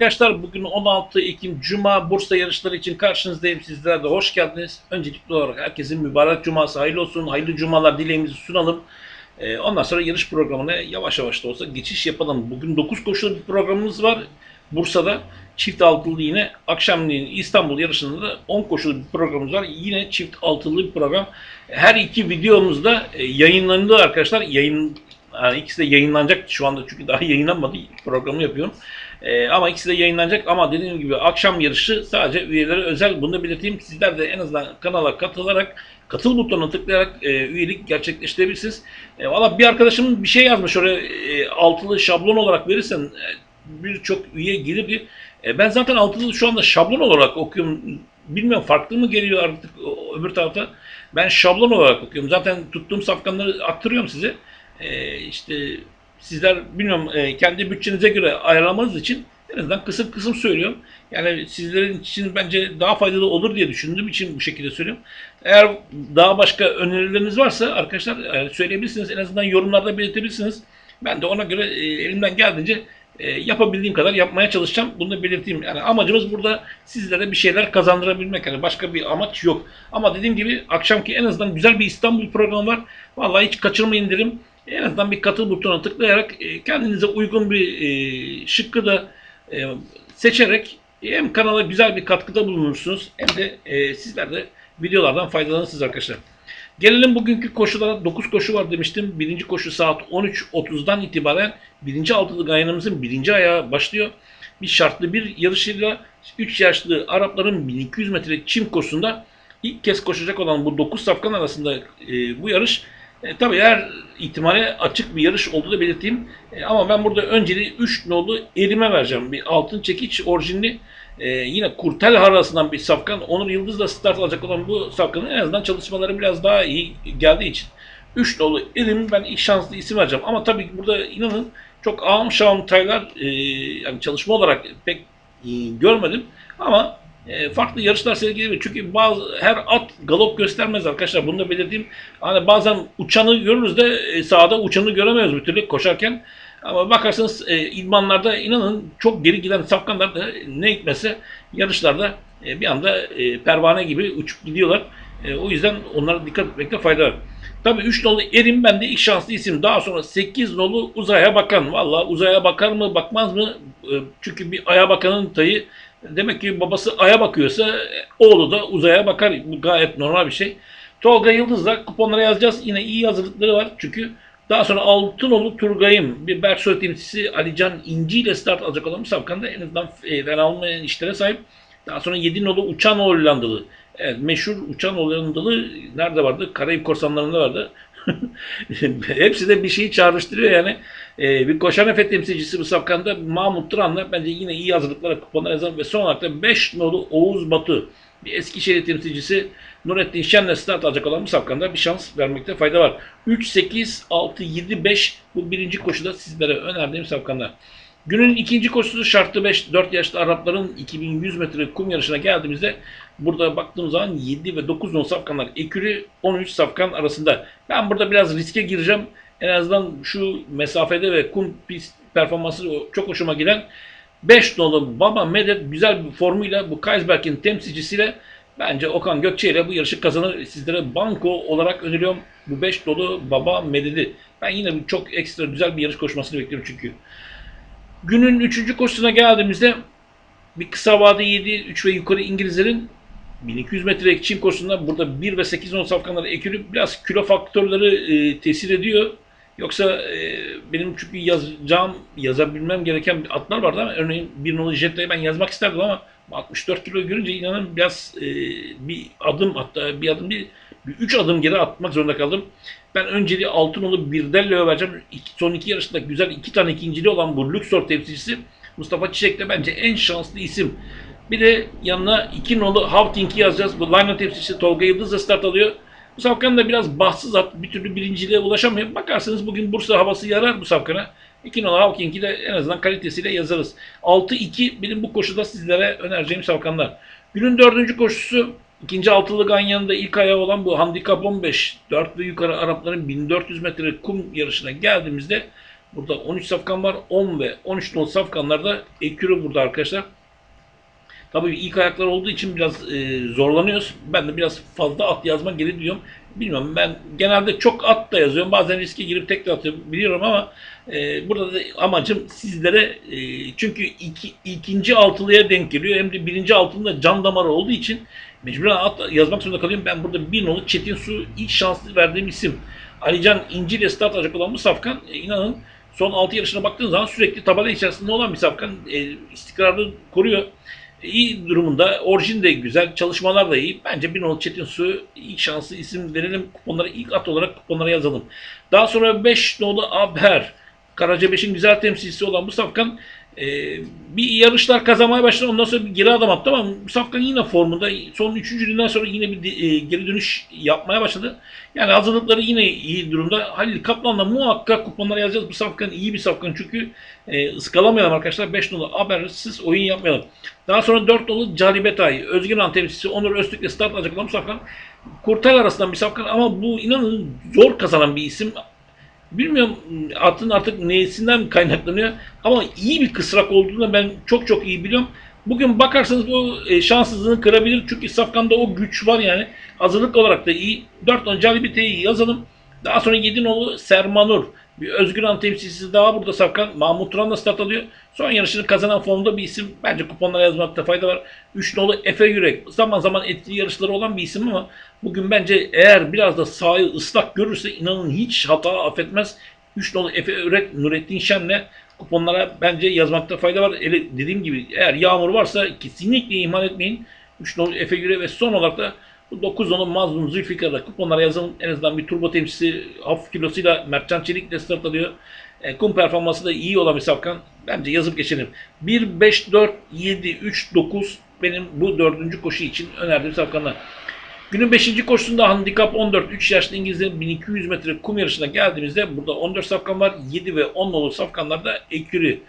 arkadaşlar. Bugün 16 Ekim Cuma Bursa yarışları için karşınızdayım. Sizler de hoş geldiniz. Öncelikli olarak herkesin mübarek cuması hayırlı olsun. Hayırlı cumalar dileğimizi sunalım. Ee, ondan sonra yarış programına yavaş yavaş da olsa geçiş yapalım. Bugün 9 koşulu bir programımız var. Bursa'da çift altılı yine akşamleyin İstanbul yarışında da 10 koşulu bir programımız var. Yine çift altılı bir program. Her iki videomuz da e, yayınlandı arkadaşlar. Yayın yani ikisi de yayınlanacak şu anda çünkü daha yayınlanmadı. Programı yapıyorum. Ee, ama ikisi de yayınlanacak ama dediğim gibi akşam yarışı sadece üyelere özel. Bunu da belirteyim. Sizler de en azından kanala katılarak katıl butonuna tıklayarak e, üyelik gerçekleştirebilirsiniz. E, Valla bir arkadaşım bir şey yazmış oraya e, altılı şablon olarak verirsen e, birçok üye gelir. E, ben zaten altılı şu anda şablon olarak okuyorum. Bilmiyorum farklı mı geliyor artık öbür tarafta. Ben şablon olarak okuyorum. Zaten tuttuğum safkanları aktarıyorum size. E, işte sizler bilmiyorum e, kendi bütçenize göre ayarlamanız için en azından kısım kısım söylüyorum. Yani sizlerin için bence daha faydalı olur diye düşündüğüm için bu şekilde söylüyorum. Eğer daha başka önerileriniz varsa arkadaşlar e, söyleyebilirsiniz. En azından yorumlarda belirtebilirsiniz. Ben de ona göre e, elimden geldiğince e, yapabildiğim kadar yapmaya çalışacağım. Bunu da belirteyim. Yani amacımız burada sizlere bir şeyler kazandırabilmek. Yani başka bir amaç yok. Ama dediğim gibi akşamki en azından güzel bir İstanbul programı var. Vallahi hiç kaçırmayın derim. En azından bir katıl butonuna tıklayarak e, kendinize uygun bir e, şıkkı da e, seçerek hem kanala güzel bir katkıda bulunursunuz hem de sizler de videolardan faydalanırsınız arkadaşlar. Gelelim bugünkü koşulara. 9 koşu var demiştim. Birinci koşu saat 13.30'dan itibaren birinci altılık ayağımızın birinci ayağı başlıyor. Bir şartlı bir yarışıyla 3 yaşlı Arapların 1200 metre çim koşusunda ilk kez koşacak olan bu 9 safkan arasında bu yarış e, tabii her ihtimale açık bir yarış olduğu da belirteyim. E, ama ben burada önceliği 3 nolu elime vereceğim. Bir altın çekiç orijinli e, yine Kurtel arasından bir safkan. Onur Yıldız'la start alacak olan bu safkanın en azından çalışmaları biraz daha iyi geldiği için 3 nolu elim ben ilk şanslı isim vereceğim. Ama tabii burada inanın çok ağım şahım taylar e, yani çalışma olarak pek e, görmedim. Ama e, farklı yarışlar sergileyebilir. Çünkü bazı her at galop göstermez arkadaşlar. Bunu da belirteyim. Hani bazen uçanı görürüz de e, sahada uçanı göremiyoruz bir türlü koşarken. Ama bakarsanız e, idmanlarda inanın çok geri giden safkanlar da ne hikmetse yarışlarda e, bir anda e, pervane gibi uçup gidiyorlar. E, o yüzden onlara dikkat etmekte fayda var. Tabii 3 nolu Erim bende ilk şanslı isim. Daha sonra 8 nolu Uzaya Bakan. Valla Uzaya bakar mı bakmaz mı? E, çünkü bir Aya Bakan'ın tayı demek ki babası Ay'a bakıyorsa e, oğlu da Uzaya bakar. Bu gayet normal bir şey. Tolga Yıldız'la kuponlara yazacağız. Yine iyi hazırlıkları var. Çünkü daha sonra Altınoğlu Turgay'ım bir Berksoy temsilcisi Alican İnci ile start alacak olan Safkan'da en azından e, fena olmayan işlere sahip. Daha sonra Yedinoğlu Uçan Hollandalı. Evet, meşhur Uçan Hollandalı nerede vardı? Karayip Korsanları'nda vardı. Hepsi de bir şeyi çağrıştırıyor yani. Ee, bir koşan efe temsilcisi bu safkanda Mahmut Turan'la bence yine iyi hazırlıklara kuponlar yazar ve son olarak da 5 nolu Oğuz Batu bir Eskişehir temsilcisi Nurettin Şen'le start alacak olan bu safkanda bir şans vermekte fayda var. 3, 8, 6, 7, 5 bu birinci koşuda sizlere önerdiğim safkanlar. Günün ikinci koşusu şartlı 5, 4 yaşlı Arapların 2100 metre kum yarışına geldiğimizde burada baktığım zaman 7 ve 9 non safkanlar ekürü 13 safkan arasında. Ben burada biraz riske gireceğim. En azından şu mesafede ve kum pist performansı çok hoşuma giden 5 nolu Baba Medet güzel bir formuyla bu Kaysberg'in temsilcisiyle bence Okan Gökçe ile bu yarışı kazanır. Sizlere banko olarak öneriyorum bu 5 dolu Baba Medet'i. Ben yine çok ekstra güzel bir yarış koşmasını bekliyorum çünkü. Günün 3. koşusuna geldiğimizde bir kısa vade 7, 3 ve yukarı İngilizlerin 1200 metrelik çim koşusunda burada 1 ve 8 on safkanları ekülü biraz kilo faktörleri e, tesir ediyor. Yoksa e, benim çünkü yazacağım, yazabilmem gereken atlar vardı ama örneğin bir nolu Jetta'yı ben yazmak isterdim ama 64 kilo görünce inanın biraz e, bir adım hatta bir adım bir, bir üç adım geri atmak zorunda kaldım. Ben önceliği Altınoluk Birdello'ya vereceğim. İki, son iki yarışında güzel iki tane ikinciliği olan bu Luxor temsilcisi Mustafa Çiçek de bence en şanslı isim. Bir de yanına iki nolu Havtink'i yazacağız. Bu Line temsilcisi Tolga Yıldız start alıyor. Bu safkan da biraz bahtsız at. Bir türlü birinciliğe ulaşamıyor. Bakarsanız bugün Bursa havası yarar bu safkana. İki nolu Havkink'i de en azından kalitesiyle yazarız. 6-2 benim bu koşuda sizlere önereceğim safkanlar. Günün dördüncü koşusu ikinci altılı ganyanında ilk ayağı olan bu handikap 15. 4 ve yukarı Arapların 1400 metre kum yarışına geldiğimizde Burada 13 safkan var. 10 ve 13 nolu safkanlarda ekürü burada arkadaşlar. Tabii ilk ayaklar olduğu için biraz e, zorlanıyoruz. Ben de biraz fazla at yazma geri diyorum. Bilmiyorum ben genelde çok at da yazıyorum. Bazen riske girip tek de atıyorum biliyorum ama e, burada da amacım sizlere e, çünkü iki, ikinci altılıya denk geliyor. Hem de birinci altında can damarı olduğu için mecburen at yazmak zorunda kalıyorum. Ben burada bir nolu Çetin Su ilk şanslı verdiğim isim. Alican İnci ile start alacak olan bu safkan e, inanın son 6 yarışına baktığınız zaman sürekli tabela içerisinde olan bir safkan e, istikrarlı koruyor iyi durumunda. Orijin de güzel. Çalışmalar da iyi. Bence bir nolu Çetin Su ilk şanslı isim verelim. Kuponları ilk at olarak kuponlara yazalım. Daha sonra 5 nolu Abher. Karaca 5'in güzel temsilcisi olan bu safkan e, bir yarışlar kazanmaya başladı. Ondan sonra bir geri adım attı ama safkan yine formunda. Son 3. günden sonra yine bir e, geri dönüş yapmaya başladı. Yani hazırlıkları yine iyi durumda. Halil Kaplan'la muhakkak kuponlara yazacağız. Bu safkan iyi bir safkan çünkü e, ıskalamayalım arkadaşlar. 5 nolu habersiz oyun yapmayalım. Daha sonra 4 nolu Calibetay. Özgür Han temsilcisi Onur Öztürk'le start alacak olan bu safkan. Kurtel arasından bir safkan ama bu inanın zor kazanan bir isim. Bilmiyorum atın artık neysinden kaynaklanıyor ama iyi bir kısrak olduğunu ben çok çok iyi biliyorum. Bugün bakarsanız bu e, şanssızlığını kırabilir çünkü Safkan'da o güç var yani. Hazırlık olarak da iyi. 4 tane Calibetay'ı yazalım. Daha sonra 7 nolu Sermanur. Bir Özgür Han temsilcisi daha burada Safkan. Mahmut Turan'la start alıyor. Son yarışını kazanan formda bir isim. Bence kuponlara yazmakta fayda var. 3 nolu Efe Yürek. Zaman zaman etkili yarışları olan bir isim ama bugün bence eğer biraz da sahayı ıslak görürse inanın hiç hata affetmez. 3 nolu Efe Yürek Nurettin Şen'le kuponlara bence yazmakta fayda var. Ele, dediğim gibi eğer yağmur varsa kesinlikle ihmal etmeyin. 3 nolu Efe Yürek ve son olarak da bu 9 nolu Mazlum Zülfikar'da kuponlara yazalım. En azından bir turbo temsilcisi hafif kilosuyla Mertcan Çelik de start alıyor. E, kum performansı da iyi olan bir safkan. Bence yazıp geçelim. 1, 5, 4, 7, 3, 9 benim bu dördüncü koşu için önerdiğim safkanlar. Günün 5. koşusunda handikap 14 3 yaşlı İngilizlerin 1200 metre kum yarışına geldiğimizde burada 14 safkan var. 7 ve 10 nolu safkanlarda ekürü.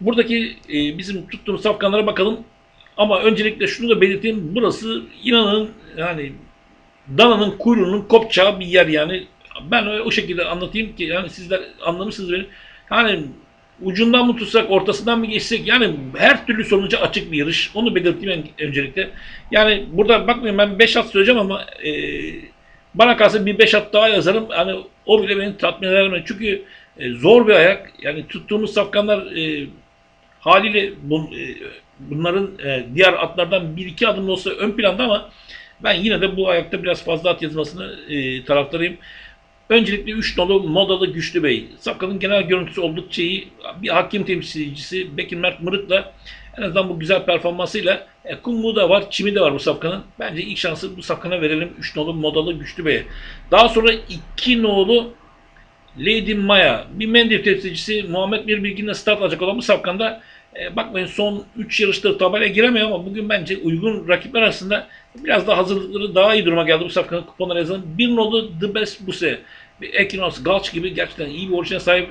Buradaki e, bizim tuttuğumuz safkanlara bakalım. Ama öncelikle şunu da belirteyim. Burası inanın yani dananın kuyruğunun kopacağı bir yer yani. Ben o şekilde anlatayım ki yani sizler anlamışsınız beni. Hani ucundan mı tutsak, ortasından mı geçsek yani her türlü sonuca açık bir yarış. Onu belirteyim öncelikle. Yani burada bakmayın ben 5 at söyleyeceğim ama e, bana kalsa bir 5 at daha yazarım. Hani o bile beni tatmin eder. Çünkü e, zor bir ayak. Yani tuttuğumuz safkanlar e, haliyle bu, e, bunların e, diğer atlardan bir iki adım olsa ön planda ama ben yine de bu ayakta biraz fazla at yazmasını e, taraftarıyım. Öncelikle 3 nolu modalı Güçlü Bey. Safkan'ın genel görüntüsü oldukça iyi. Bir hakim temsilcisi Bekir Mert Mırık'la en azından bu güzel performansıyla e, kumluğu da var, çimi de var bu safkanın. Bence ilk şansı bu safkana verelim 3 nolu modalı Güçlü Bey'e. Daha sonra 2 nolu Lady Maya. Bir Mendev temsilcisi Muhammed Bir Bilgin'le start alacak olan bu safkanda e, bakmayın son 3 yarıştır tabelaya giremiyor ama bugün bence uygun rakipler arasında biraz daha hazırlıkları daha iyi duruma geldi bu safkanın kuponlara yazılan. Bir nolu The Best Buse. Bir Ekinos, Gulch gibi gerçekten iyi bir orijine sahip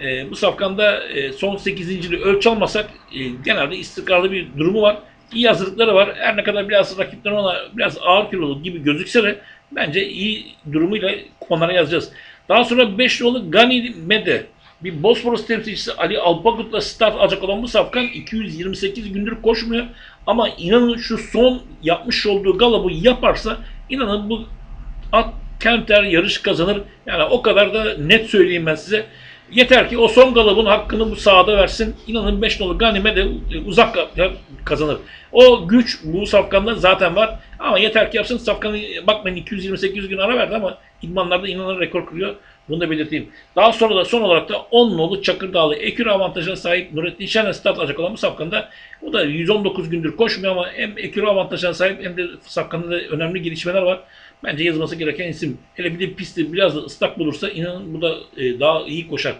e, bu safkanda e, son 8. ölçü almasak e, genelde istikrarlı bir durumu var. İyi hazırlıkları var. Her ne kadar biraz rakipler ona biraz ağır kilolu gibi gözükse de bence iyi durumuyla kuponlara yazacağız. Daha sonra 5 nolu Gani Mede bir Bosporus temsilcisi Ali Alpagut'la start alacak olan bu safkan 228 gündür koşmuyor. Ama inanın şu son yapmış olduğu galabı yaparsa inanın bu at Kenter yarış kazanır. Yani o kadar da net söyleyeyim ben size. Yeter ki o son galabın hakkını bu sahada versin. İnanın 5 nolu Ganime de uzak kazanır. O güç bu safkanda zaten var. Ama yeter ki yapsın. Safkanı bakmayın 228 gün ara verdi ama idmanlarda inanın rekor kırıyor. Bunu da belirteyim. Daha sonra da son olarak da 10 nolu Çakırdağlı ekür avantajına sahip Nurettin Şen'le start alacak olan bu safkanda o da 119 gündür koşmuyor ama hem ekür avantajına sahip hem de safkanda da önemli gelişmeler var. Bence yazılması gereken isim. Hele bir de pisti biraz da ıslak bulursa inanın bu da e, daha iyi koşar.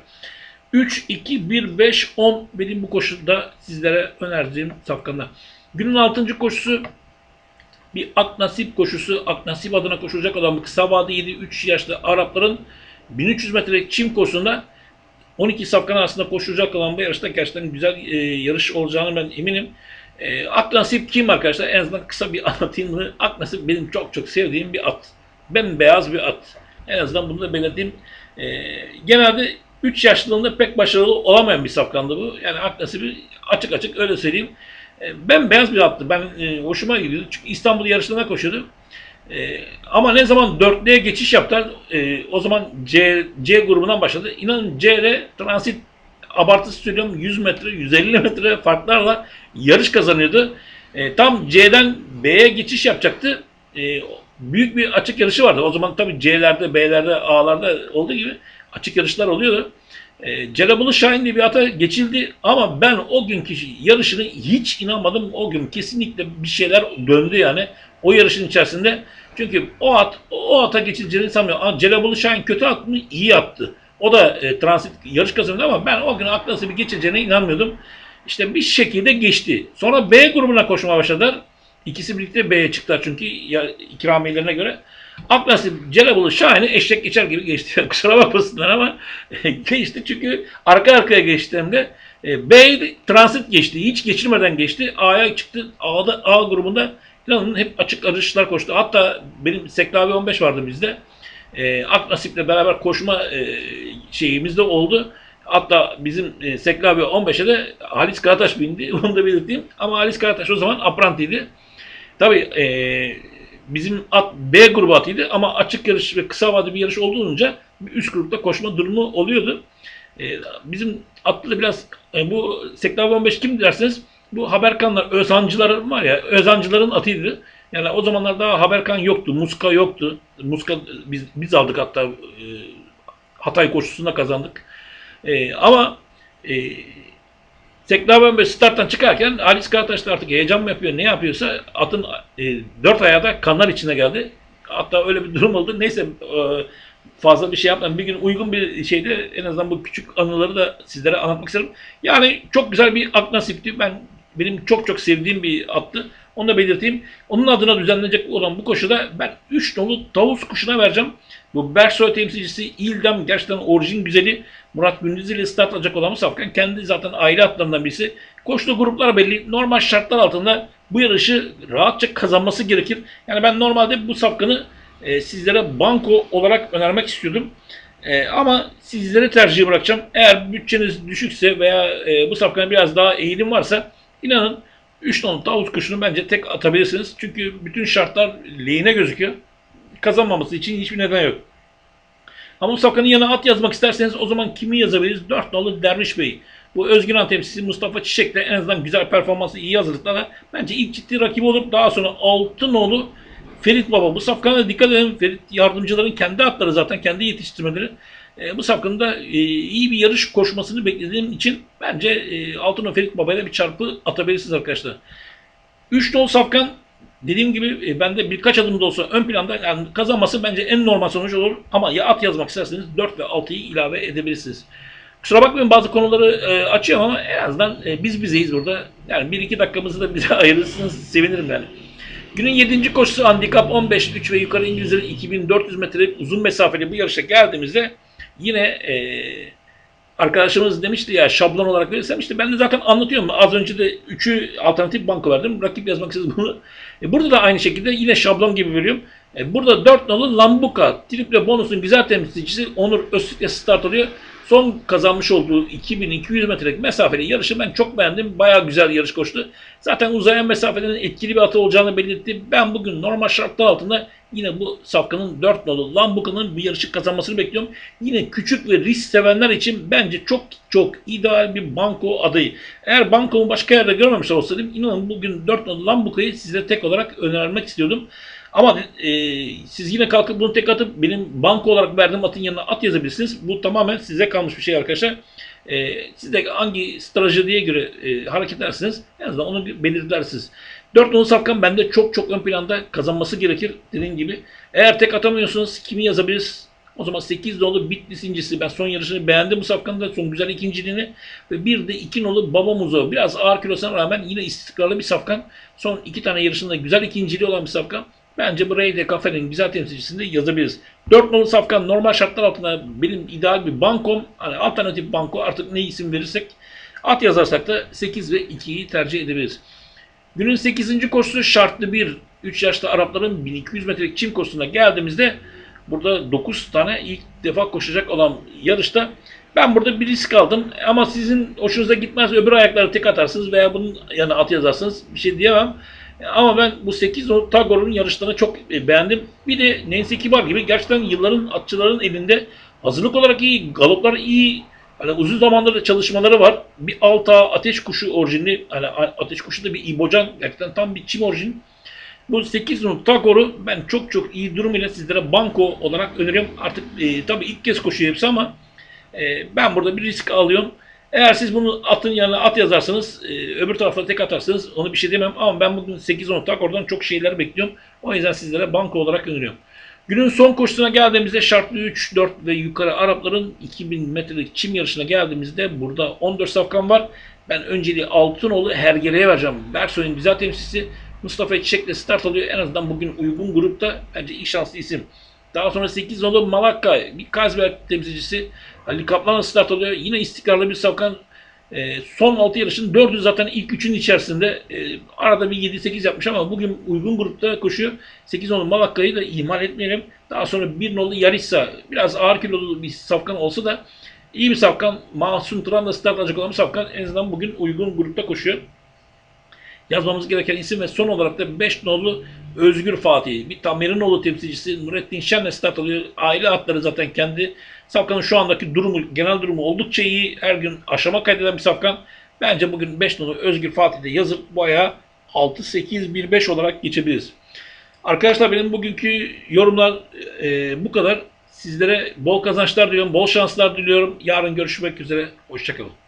3, 2, 1, 5, 10 benim bu koşuda sizlere önerdiğim safkanlar. Günün 6. koşusu bir Aknasip koşusu. Aknasip adına koşulacak olan bu kısa vadeli 3 yaşlı Arapların 1300 metrelik çim koşusunda 12 safkan arasında koşulacak olan bu yarışta gerçekten güzel e, yarış olacağını ben eminim. E, Aknasip kim arkadaşlar? En azından kısa bir anlatayım mı? Aknasip benim çok çok sevdiğim bir at. Ben beyaz bir at. En azından bunu da belirteyim. E, genelde 3 yaşlılığında pek başarılı olamayan bir safkandı bu. Yani ak nasibi açık açık öyle söyleyeyim. E, Ben beyaz bir attı. Ben e, hoşuma gidiyordu. Çünkü İstanbul yarışlarına koşuyordu. E, ama ne zaman dörtlüğe geçiş yaptılar, e, o zaman C, C grubundan başladı. İnanın C'de transit abartısı söylüyorum 100 metre, 150 metre farklarla yarış kazanıyordu. E, tam C'den B'ye geçiş yapacaktı. E, büyük bir açık yarışı vardı. O zaman tabii C'lerde, B'lerde, A'larda olduğu gibi açık yarışlar oluyordu. E, Celabulu Şahin diye bir ata geçildi ama ben o günkü yarışını hiç inanmadım. O gün kesinlikle bir şeyler döndü yani o yarışın içerisinde. Çünkü o at o ata geçileceğini sanmıyorum. Ama Celabulu Şahin kötü at mı? İyi yaptı. O da e, transit yarış kazandı ama ben o gün aklası bir geçeceğine inanmıyordum. İşte bir şekilde geçti. Sonra B grubuna koşmaya başladılar. İkisi birlikte B'ye çıktılar çünkü ya, ikramiyelerine göre. Aknasip Celebulu Şahin'i eşek geçer gibi geçti. Kusura bakmasınlar ama geçti çünkü arka arkaya geçtiğimde e, B transit geçti. Hiç geçirmeden geçti. A'ya çıktı. A'da A grubunda inanın hep açık yarışlar koştu. Hatta benim Seklavi 15 vardı bizde. E, Aknasip'le beraber koşma e, şeyimiz de oldu. Hatta bizim e, Seklavi 15'e de Halis Karataş bindi. Onu da belirteyim. Ama Halis Karataş o zaman aprantiydi. Tabii e, bizim at B grubu atıydı ama açık yarış ve kısa vadeli bir yarış olduğunca bir üst grupta koşma durumu oluyordu. E, bizim atlı biraz e, bu Seklavi 15 kim derseniz bu Haberkanlar, Özancılar var ya Özancıların atıydı. Yani o zamanlar daha Haberkan yoktu, Muska yoktu. Muska biz, biz aldık hatta e, Hatay koşusunda kazandık. E, ama e, Seklaven ve starttan çıkarken Halis Karataş da artık heyecan mı yapıyor, ne yapıyorsa atın e, dört ayağı da kanlar içine geldi. Hatta öyle bir durum oldu. Neyse e, fazla bir şey yapmadan bir gün uygun bir şeyde en azından bu küçük anıları da sizlere anlatmak isterim. Yani çok güzel bir at nasipti. Ben benim çok çok sevdiğim bir attı. Onu da belirteyim. Onun adına düzenlenecek olan bu koşuda ben 3 nolu tavus kuşuna vereceğim. Bu Bersoy temsilcisi İldem gerçekten orijin güzeli Murat Gündüz ile start alacak olan bu safkan kendi zaten aile atlarından birisi. Koştuğu gruplar belli. Normal şartlar altında bu yarışı rahatça kazanması gerekir. Yani ben normalde bu safkanı e, sizlere banko olarak önermek istiyordum. E, ama sizlere tercih bırakacağım. Eğer bütçeniz düşükse veya e, bu safkanın biraz daha eğilim varsa inanın 3 ton tavus kuşunu bence tek atabilirsiniz. Çünkü bütün şartlar lehine gözüküyor. Kazanmaması için hiçbir neden yok. Ama bu safkanın yanına at yazmak isterseniz o zaman kimi yazabiliriz? 4 nolu Derviş Bey. Bu Özgün temsilcisi Mustafa Çiçek de en azından güzel performansı iyi hazırlıklarla bence ilk ciddi rakibi olup daha sonra 6 nolu Ferit Baba. Bu safkana dikkat edin. Ferit yardımcıların kendi atları zaten kendi yetiştirmeleri. E, bu safkanın da e, iyi bir yarış koşmasını beklediğim için bence e, Altınol Ferit Baba'yla bir çarpı atabilirsiniz arkadaşlar. 3 nol safkan dediğim gibi e, bende birkaç adım da olsa ön planda yani kazanması bence en normal sonuç olur. Ama ya at yazmak isterseniz 4 ve 6'yı ilave edebilirsiniz. Kusura bakmayın bazı konuları e, açıyorum ama en azından e, biz bizeyiz burada. Yani 1-2 dakikamızı da bize ayırırsanız sevinirim yani. Günün 7. koşusu handikap 15 3 ve yukarı İngilizlerin 2400 metrelik uzun mesafeli bu yarışa geldiğimizde yine e, arkadaşımız demişti ya şablon olarak verirsem işte ben de zaten anlatıyorum. Az önce de 3'ü alternatif banka verdim. Rakip yazmak istedim bunu. E, burada da aynı şekilde yine şablon gibi veriyorum. E, burada 4 nolu Lambuka triple bonusun güzel temsilcisi Onur Öztürk'le start alıyor. Son kazanmış olduğu 2200 metrelik mesafeli yarışı ben çok beğendim. Bayağı güzel yarış koştu. Zaten uzayan mesafelerin etkili bir atı olacağını belirtti. Ben bugün normal şartlar altında yine bu safkanın 4 nolu Lambuka'nın bir yarışı kazanmasını bekliyorum. Yine küçük ve risk sevenler için bence çok çok ideal bir banko adayı. Eğer bankomu başka yerde görmemiş olsaydım inanın bugün 4 nolu Lambuka'yı size tek olarak önermek istiyordum. Ama e, siz yine kalkıp bunu tek atıp benim banko olarak verdiğim atın yanına at yazabilirsiniz. Bu tamamen size kalmış bir şey arkadaşlar. E, siz de hangi stratejiye göre e, hareket edersiniz en azından onu belirlersiniz. 4 nolu safkan bende çok çok ön planda kazanması gerekir dediğim gibi. Eğer tek atamıyorsunuz kimi yazabiliriz? O zaman 8 nolu Bitlis incisi. Ben son yarışını beğendim bu safkanın da son güzel ikinciliğini. Ve bir de 2 nolu Baba Muzo. Biraz ağır kilosuna rağmen yine istikrarlı bir safkan. Son iki tane yarışında güzel ikinciliği olan bir safkan. Bence burayı da kafenin güzel temsilcisinde yazabiliriz. 4 nolu safkan normal şartlar altında benim ideal bir bankom. Hani alternatif banko artık ne isim verirsek at yazarsak da 8 ve 2'yi tercih edebiliriz. Günün 8. koşusu şartlı bir 3 yaşlı Arapların 1200 metrelik çim koşusuna geldiğimizde burada 9 tane ilk defa koşacak olan yarışta Ben burada bir risk aldım ama sizin hoşunuza gitmez öbür ayakları tek atarsınız veya bunun yanına at yazarsınız bir şey diyemem. Ama ben bu 8 o Tagor'un yarışlarını çok e, beğendim. Bir de Nancy Kibar gibi gerçekten yılların atçıların elinde hazırlık olarak iyi, galoplar iyi. Hani uzun zamandır da çalışmaları var. Bir alta ateş kuşu orijinli, hani ateş kuşu da bir İbocan, gerçekten tam bir çim orijin. Bu 8 numaralı Tagor'u ben çok çok iyi durum ile sizlere banko olarak öneriyorum. Artık e, tabii ilk kez koşuyor hepsi ama e, ben burada bir risk alıyorum. Eğer siz bunu atın yanına at yazarsanız, e, öbür tarafta tek atarsanız onu bir şey demem. Ama ben bugün 8-10 tak oradan çok şeyler bekliyorum. O yüzden sizlere banko olarak öneriyorum. Günün son koşusuna geldiğimizde şartlı 3, 4 ve yukarı Arapların 2000 metrelik çim yarışına geldiğimizde burada 14 safkan var. Ben önceliği Altınoğlu Hergele'ye vereceğim. Bersoy'un güzel temsilcisi Mustafa Çiçek'le start alıyor. En azından bugün uygun grupta bence ilk şanslı isim. Daha sonra 8 nolu Malakka bir Kazberg temsilcisi Ali Kaplan'la start alıyor. Yine istikrarlı bir safkan. Ee, son 6 yarışın 4'ü zaten ilk 3'ün içerisinde. Ee, arada bir 7-8 yapmış ama bugün uygun grupta koşuyor. 8 nolu Malakka'yı da ihmal etmeyelim. Daha sonra 1 nolu Yarissa biraz ağır kilolu bir safkan olsa da iyi bir safkan. Mahsun Turan'la start alacak olan bir safkan en azından bugün uygun grupta koşuyor yazmamız gereken isim ve son olarak da 5 nolu Özgür Fatih. Bir Tamerinoğlu temsilcisi Nurettin Şen'le start alıyor. Aile atları zaten kendi. Safkan'ın şu andaki durumu, genel durumu oldukça iyi. Her gün aşama kaydeden bir Safkan. Bence bugün 5 nolu Özgür Fatih'de yazıp bu ayağı 6-8-1-5 olarak geçebiliriz. Arkadaşlar benim bugünkü yorumlar e, bu kadar. Sizlere bol kazançlar diliyorum, bol şanslar diliyorum. Yarın görüşmek üzere. Hoşçakalın.